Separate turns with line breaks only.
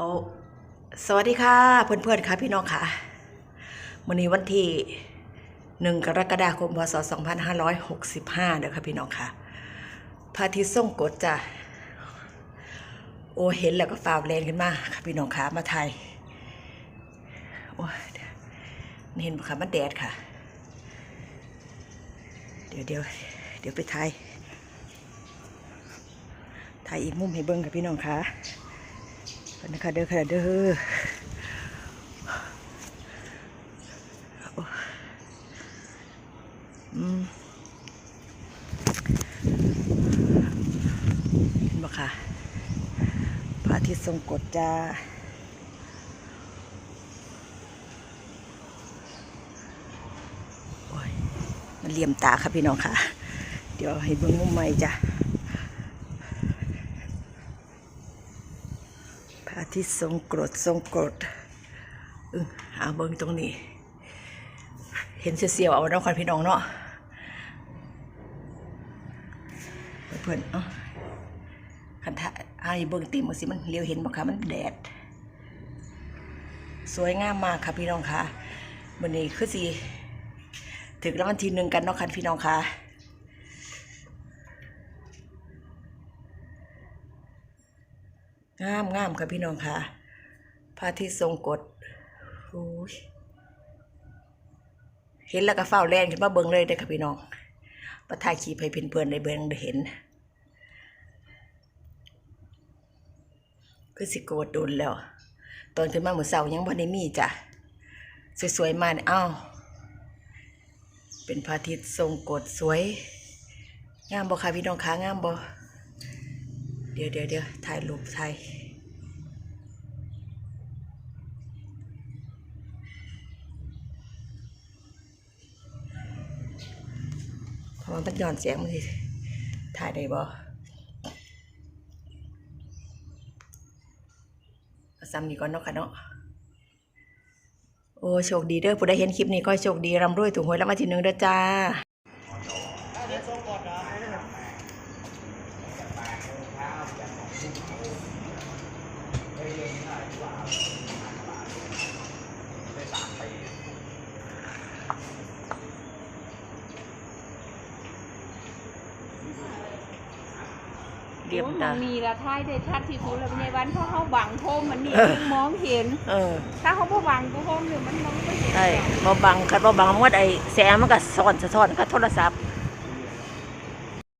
เอาสวัสดีค่ะเพื่อนๆค่ะพี่น้องค่ะวันนี้วันที่หนึ่งกรกฎาคมพศ2565เด้อค่ะพี่น้องค่ะพระอาทิตย์ส่งกดจ้ะโอ้เห็นแล้วก็ฝ่าวแลนขึ้นมาค่ะพี่น้องค่ะมาไทยโอ้เดี๋ยเห็นไหมคะมันแดดค่ะ เดี๋ยวเดี๋ยวเดี๋ยวไปถ่ายถ่ายอีกมุมให้เบิ้งค่ะพี่น้องค่ะ กันนะคะเด้อค่ะเด้อเห็นบ่ค่ะพระอาทิตย์ทรงกฎจ้ามันเลี่ยมตาค่ะพี่น้องค่ะ เดี๋ยวให้เบิ่งมุมใหม่จ้ะ พระ อาทิตย์ทรงกรดทรงกรดอึ้งหาเบิ้งตรงนี้ เห็นเสียวๆเอาน้องควันพี่น้องเนาะเพื่อนเอ้าคันทะไอ้เบิ้งต็มมาสิมันเลี้ยวเห็นบ่คะมันแดด สวยงามมากค่ะพี่น้องค่ะวันนี้คือสิถึงรางวัลที่หนึ่งกันเนาะคันพี่น้องค่ะ งามงามค่ะพี่น้องค่ะพระอาทิตย์ทรงกฎโอ้ยเห็นแล้วก็เฝ้าแล่นขึ้นมาเบิ่งเลยเด้ค่ะพี่น้องประทายขีให้เพื่อนๆได้เบิ่งได้เห็น คือสิโกดโดนแล้ว ตอนขึ้นมาเมื่อเสาร์ยังบ่ได้มีจ้ะ สวยๆมาเนี่ยอ้าวเป็นพระอาทิตย์ทรงกฎสวย งามบ่ค่ะพี่น้องคะงามบ่ ดี๋ยวเดี๋ยวเดี๋ยวถ่ายรูปถ่ายพราะว่ามันย้อนเสียงมันสิถ่ายได้บ่เอซ้ำนี่ก่อนเนาะค่ะเนาะโอ้โชคดีเด้อผู้ใดเห็นคลิปนี้ก็โชคดีร่ำรวยถูกหวยรางวัลที่หนึ่งเด้อจ้า เรียบ
โอ้
ตา
มันมีละท้ายได้ชัดที่สุดแล้วในวันเพราะเขาบังโทมมันนี่
เออ
มองเห็น
เออ
ถ้าเขาบ่บังโทมเนี่ยมันมองไม่เห็น
ใช่บ่บังคันบ่บังมันก็ไอ้แสงมันก็สอนสะท้อนกับโทรศัพท์